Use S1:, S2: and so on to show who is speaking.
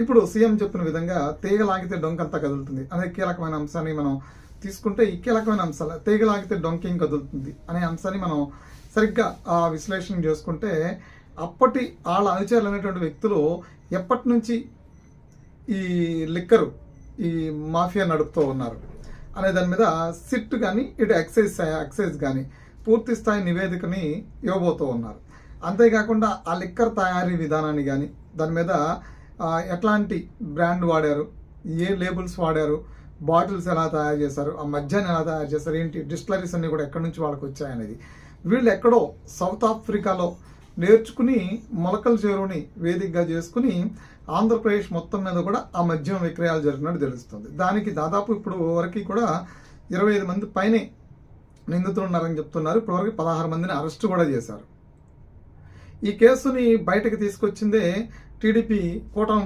S1: ఇప్పుడు సీఎం చెప్పిన విధంగా తీగ లాగితే డొంకంతా కదులుతుంది అనే కీలకమైన అంశాన్ని మనం తీసుకుంటే ఈ కీలకమైన అంశాలు తీగ లాగితే డొంకేం కదులుతుంది అనే అంశాన్ని మనం సరిగ్గా ఆ విశ్లేషణ చేసుకుంటే అప్పటి వాళ్ళ అనుచరులు అనేటువంటి వ్యక్తులు ఎప్పటి నుంచి ఈ లిక్కరు ఈ మాఫియా నడుపుతూ ఉన్నారు అనే దాని మీద సిట్ కానీ ఇటు ఎక్సైజ్ ఎక్సైజ్ కానీ పూర్తి స్థాయి నివేదికని ఇవ్వబోతూ ఉన్నారు. అంతేకాకుండా ఆ లిక్కర్ తయారీ విధానాన్ని కానీ దాని మీద ఎట్లాంటి బ్రాండ్ వాడారు? ఏ లేబుల్స్ వాడారు? బాటిల్స్ ఎలా తయారు చేశారు? ఆ మధ్యాహ్నం ఎలా తయారు చేశారు? ఏంటి? డిస్టలరీస్ అన్ని కూడా ఎక్కడి నుంచి వాళ్ళకి వచ్చాయనేది. వీళ్ళు ఎక్కడో సౌత్ ఆఫ్రికాలో నేర్చుకుని మొలకల చెరువుని వేదికగా చేసుకుని ఆంధ్రప్రదేశ్ మొత్తం మీద కూడా ఆ మద్యం విక్రయాలు జరిగినట్టు తెలుస్తుంది. దానికి దాదాపు ఇప్పుడు వరకు కూడా ఇరవై ఐదు మంది పైనే నిందితులు ఉన్నారని చెప్తున్నారు. ఇప్పటివరకు పదహారు మందిని అరెస్ట్ కూడా చేశారు. ఈ కేసుని బయటకు తీసుకొచ్చిందే టీడీపీ కూటమి